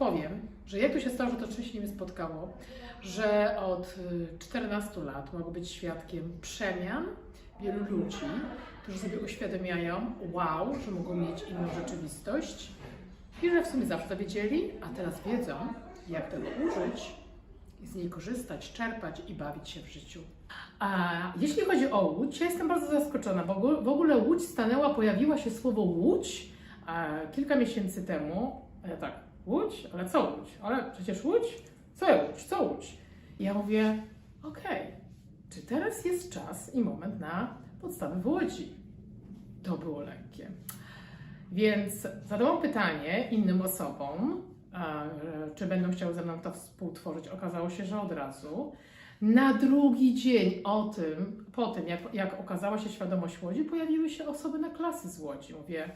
powiem, że jak to się stało, że to szczęście mnie spotkało, że od y, 14 lat mogę być świadkiem przemian wielu ludzi, którzy sobie uświadamiają, wow, że mogą mieć inną rzeczywistość i że w sumie zawsze to wiedzieli, a teraz wiedzą, jak tego użyć i z niej korzystać, czerpać i bawić się w życiu. A jeśli chodzi o Łódź, ja jestem bardzo zaskoczona, bo w ogóle Łódź stanęła, pojawiła się słowo Łódź e, kilka miesięcy temu. Ja tak, Łódź? Ale co Łódź? Ale przecież Łódź? Co Łódź? Co Łódź? I ja mówię, okej, czy teraz jest czas i moment na podstawę w Łodzi? To było lekkie. Więc zadałam pytanie innym osobom, czy będą chciały ze mną to współtworzyć. Okazało się, że od razu. Na drugi dzień o tym, po tym, jak, jak okazała się świadomość Łodzi, pojawiły się osoby na klasy z Łodzi. Mówię,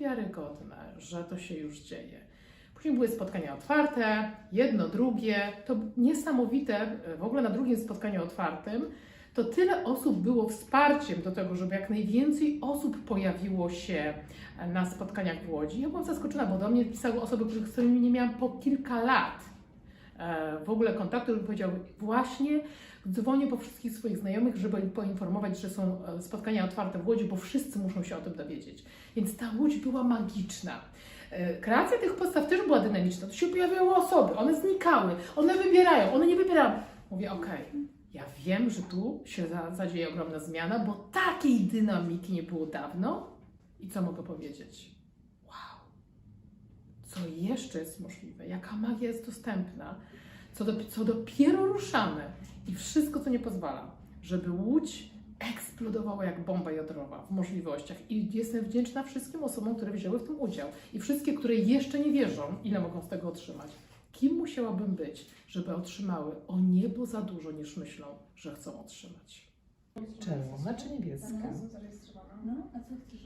niewiarygodne, że to się już dzieje. Później były spotkania otwarte, jedno, drugie. To niesamowite, w ogóle na drugim spotkaniu otwartym, to tyle osób było wsparciem do tego, żeby jak najwięcej osób pojawiło się na spotkaniach w Łodzi. Ja byłam zaskoczona, bo do mnie pisały osoby, z którymi nie miałam po kilka lat e, w ogóle kontaktu, żeby powiedział właśnie dzwonię po wszystkich swoich znajomych, żeby poinformować, że są e, spotkania otwarte w Łodzi, bo wszyscy muszą się o tym dowiedzieć. Więc ta Łódź była magiczna. E, Kreacja tych postaw też była dynamiczna. Tu się pojawiały osoby, one znikały, one wybierają, one nie wybierają. Mówię, okej, ja wiem, że tu się za- zadzieje ogromna zmiana, bo takiej dynamiki nie było dawno. I co mogę powiedzieć? Co jeszcze jest możliwe? Jaka magia jest dostępna? Co, do, co dopiero ruszamy? I wszystko, co nie pozwala, żeby Łódź eksplodowała jak bomba jądrowa w możliwościach. I jestem wdzięczna wszystkim osobom, które wzięły w tym udział. I wszystkie, które jeszcze nie wierzą, ile mogą z tego otrzymać. Kim musiałabym być, żeby otrzymały o niebo za dużo, niż myślą, że chcą otrzymać? Czerwona czy niebieska? No, a co chcesz?